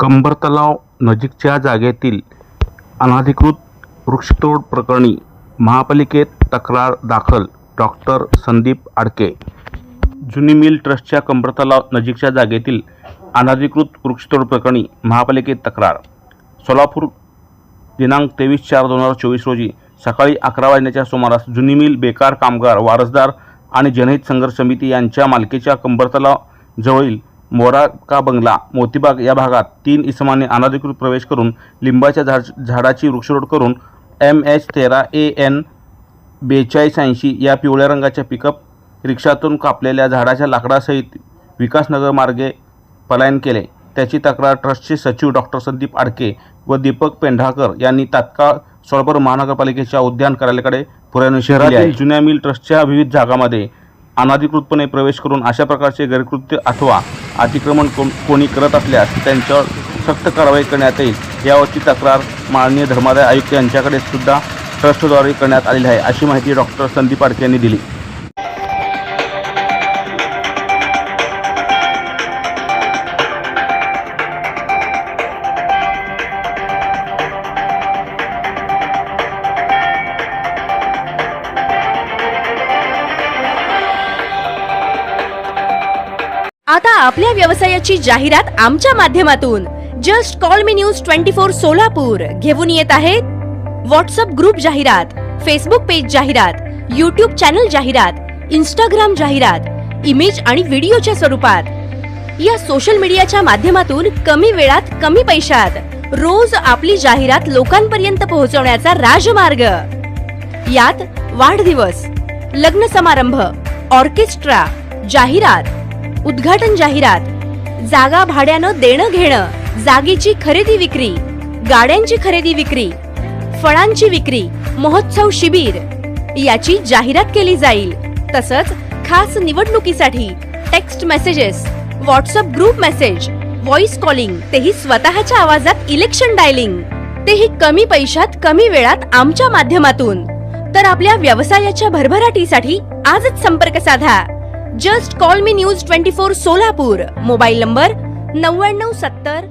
कंबर तलाव नजीकच्या जागेतील अनधिकृत वृक्षतोड प्रकरणी महापालिकेत तक्रार दाखल. डॉक्टर संदीप आडके. जुनी मिल ट्रस्टच्या कंबर तलाव नजीकच्या जागेतील अनधिकृत वृक्षतोड प्रकरणी महापालिकेत तक्रार. सोलापूर दिनांक तेवीस चार दोन हजार चोवीस रोजी सकाळी अकरा वाजण्याच्या सुमारास जुनी मिल बेकार कामगार वारसदार आणि जनहित संघर्ष समिती यांच्या मालकीच्या कंबरतलाव जवळील मोराका बंगला मोतीबाग या भागात तीन इसमाने अनधिकृत प्रवेश करून लिंबाच्या झाड झाडाची वृक्षरोड करून एम एच तेरा ए एन बेचाळीस ऐंशी या पिवळ्या रंगाच्या पिकअप रिक्षातून कापलेल्या झाडाच्या लाकडासहित विकासनगर मार्गे पलायन केले. त्याची तक्रार ट्रस्टचे सचिव डॉक्टर संदीप आडके व दीपक पेंढाकर यांनी तात्काळ सोलापूर महानगरपालिकेच्या उद्यान कार्यालयाकडे पुरावे शहरातील जुन्या मिल ट्रस्टच्या विविध जागामध्ये अनधिकृतपणे प्रवेश करून अशा प्रकारचे गैरकृत्य अथवा अतिक्रमण कोण कोणी करत असल्यास त्यांच्यावर सक्त कारवाई करण्यात येईल यावरची तक्रार माननीय धर्मादाय आयुक्त यांच्याकडे सुद्धा ट्रस्टद्वारे करण्यात आलेली आहे अशी माहिती डॉक्टर संदीप आडके यांनी दिली. आता आपल्या व्यवसायाची जाहिरात आमच्या माध्यमातून. Just call me news twenty four Solapur. घेऊन येत आहेत व्हॉट्सअप ग्रुप जाहिरात फेसबुक पेज जाहिरात युट्यूब चॅनल जाहिरात इंस्टाग्राम जाहिरात इमेज आणि व्हिडिओच्या स्वरूपात. या सोशल मीडियाच्या माध्यमातून कमी वेळात कमी पैशात रोज आपली जाहिरात लोकांपर्यंत पोहोचवण्याचा राजमार्ग. यात वाढदिवस लग्न समारंभ ऑर्केस्ट्रा जाहिरात उद्घाटन जाहिरात. जागा भाड्यानं देणं घेणं जागेची खरेदी विक्री गाड्यांची खरेदी विक्री फळांची विक्री महोत्सव शिबिर याची जाहिरात केली जाईल. तसंच खास निवडणुकीसाठी text messages WhatsApp group message voice calling तेही स्वतःच्या आवाजात इलेक्शन डायलिंग तेही कमी पैशात कमी वेळात आमच्या माध्यमातून. तर आपल्या व्यवसायाच्या भरभराटीसाठी आजच संपर्क साधा. Just call me news twenty four Solapur mobile number नव्याण्णव सत्तर